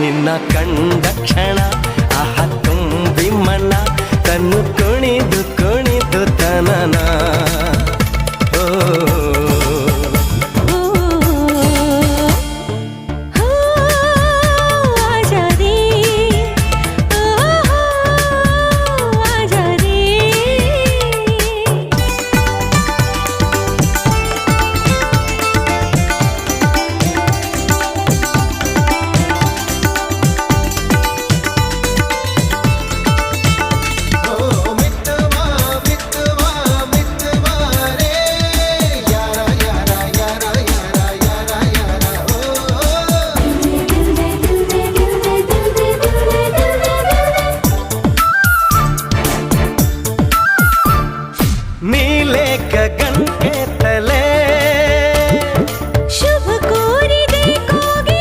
ನಿನ್ನ ಕಂಡ ಕ್ಷಣ. నీ